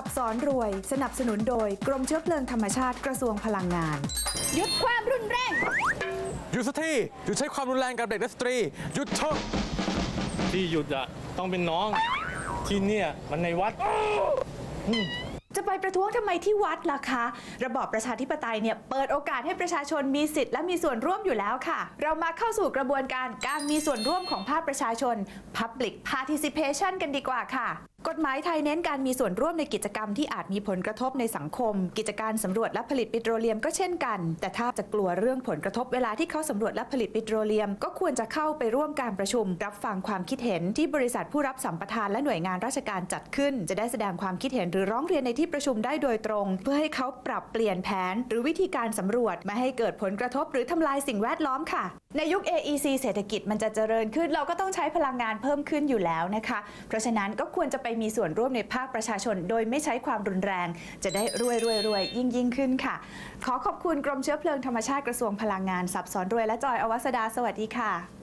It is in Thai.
สับสอนรวย สนับสนุนโดย กรมเชื้อเพลิงธรรมชาติกระทรวงพลังงาน หยุดความรุนแรง หยุดสักทีหยุดใช้ความรุนแรงกับเด็กและสตรี หยุดเถอะที่หยุดอะต้องเป็นน้อง ที่เนี่ยมันในวัด จะไปประท้วงทำไมที่วัดล่ะคะ ระบอบประชาธิปไตยเนี่ยเปิดโอกาสให้ประชาชนมีสิทธิ์และมีส่วนร่วมอยู่แล้วค่ะ เรามาเข้าสู่กระบวนการการมีส่วนร่วมของภาคประชาชน Public Participation กันดีกว่าค่ะ กฎหมายไทยเน้นการมีส่วนร่วมในกิจกรรมที่อาจมีผลกระทบในสังคม กิจการสำรวจและผลิตปิโตรเลียมก็เช่นกัน แต่ถ้าจะกลัวเรื่องผลกระทบเวลาที่เขาสำรวจและผลิตปิโตรเลียม ก็ควรจะเข้าไปร่วมการประชุม รับฟังความคิดเห็นที่บริษัทผู้รับสัมปทานและหน่วยงานราชการจัดขึ้น จะได้แสดงความคิดเห็นหรือร้องเรียนในที่ประชุมได้โดยตรง เพื่อให้เขาปรับเปลี่ยนแผน หรือวิธีการสำรวจไม่ให้เกิดผลกระทบ หรือทำลายสิ่งแวดล้อมค่ะ ในยุค AEC เศรษฐกิจมันจะเจริญขึ้น เราก็ต้องใช้พลังงานเพิ่มขึ้นอยู่แล้วนะคะ เพราะฉะนั้นก็ควรจะไปมีส่วนร่วมในภาคประชาชน โดยไม่ใช้ความรุนแรง จะได้รวยรวยรวยยิ่งยิ่งขึ้นค่ะ ขอขอบคุณกรมเชื้อเพลิงธรรมชาติกระทรวงพลังงานสับสอนรวยและจอยอวสดาสวัสดีค่ะ